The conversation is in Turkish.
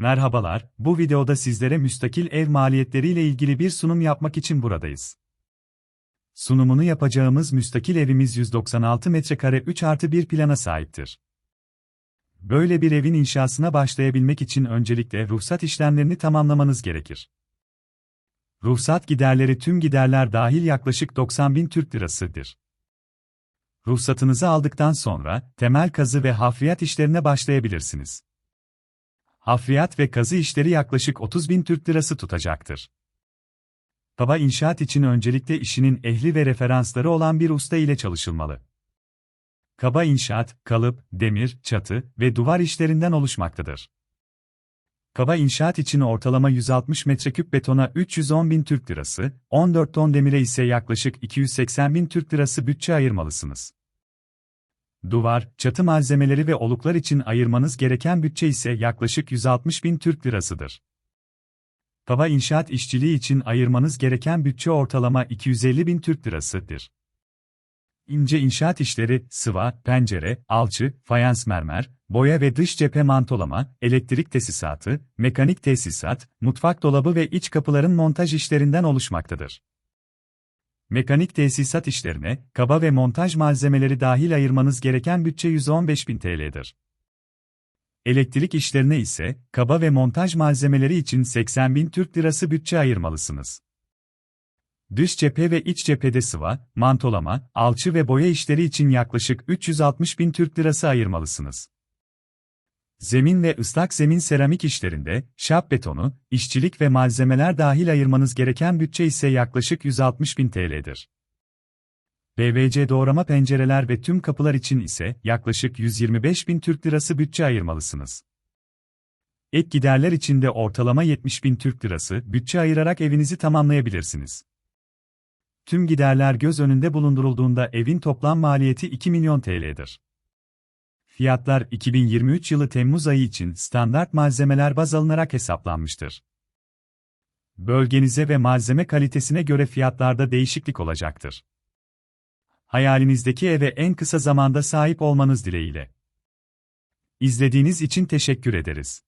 Merhabalar, bu videoda sizlere müstakil ev maliyetleriyle ilgili bir sunum yapmak için buradayız. Sunumunu yapacağımız müstakil evimiz 196 metrekare 3 artı 1 plana sahiptir. Böyle bir evin inşasına başlayabilmek için öncelikle ruhsat işlemlerini tamamlamanız gerekir. Ruhsat giderleri tüm giderler dahil yaklaşık 90 bin Türk lirasıdır. Ruhsatınızı aldıktan sonra, temel kazı ve hafriyat işlerine başlayabilirsiniz. Hafriyat ve kazı işleri yaklaşık 30 bin Türk lirası tutacaktır. Baba inşaat için öncelikle işinin ehli ve referansları olan bir usta ile çalışılmalı. Kaba inşaat, kalıp, demir, çatı ve duvar işlerinden oluşmaktadır. Kaba inşaat için ortalama 160 metreküp betona 310 bin Türk lirası, 14 ton demire ise yaklaşık 280 bin Türk lirası bütçe ayırmalısınız. Duvar, çatı malzemeleri ve oluklar için ayırmanız gereken bütçe ise yaklaşık 160 bin Türk lirasıdır. Tava inşaat işçiliği için ayırmanız gereken bütçe ortalama 250 bin Türk lirasıdır. İnce inşaat işleri, sıva, pencere, alçı, fayans mermer, boya ve dış cephe mantolama, elektrik tesisatı, mekanik tesisat, mutfak dolabı ve iç kapıların montaj işlerinden oluşmaktadır. Mekanik tesisat işlerine, kaba ve montaj malzemeleri dahil ayırmanız gereken bütçe 115.000 TL'dir. Elektrik işlerine ise, kaba ve montaj malzemeleri için 80.000 Türk Lirası bütçe ayırmalısınız. Dış cephe ve iç cephede sıva, mantolama, alçı ve boya işleri için yaklaşık 360.000 Türk Lirası ayırmalısınız. Zemin ve ıslak zemin seramik işlerinde, şap betonu, işçilik ve malzemeler dahil ayırmanız gereken bütçe ise yaklaşık 160 bin TL'dir. PVC doğrama pencereler ve tüm kapılar için ise yaklaşık 125 bin Türk Lirası bütçe ayırmalısınız. Ek giderler için de ortalama 70 bin Türk Lirası bütçe ayırarak evinizi tamamlayabilirsiniz. Tüm giderler göz önünde bulundurulduğunda evin toplam maliyeti 2 milyon TL'dir. Fiyatlar 2023 yılı Temmuz ayı için standart malzemeler baz alınarak hesaplanmıştır. Bölgenize ve malzeme kalitesine göre fiyatlarda değişiklik olacaktır. Hayalinizdeki eve en kısa zamanda sahip olmanız dileğiyle. İzlediğiniz için teşekkür ederiz.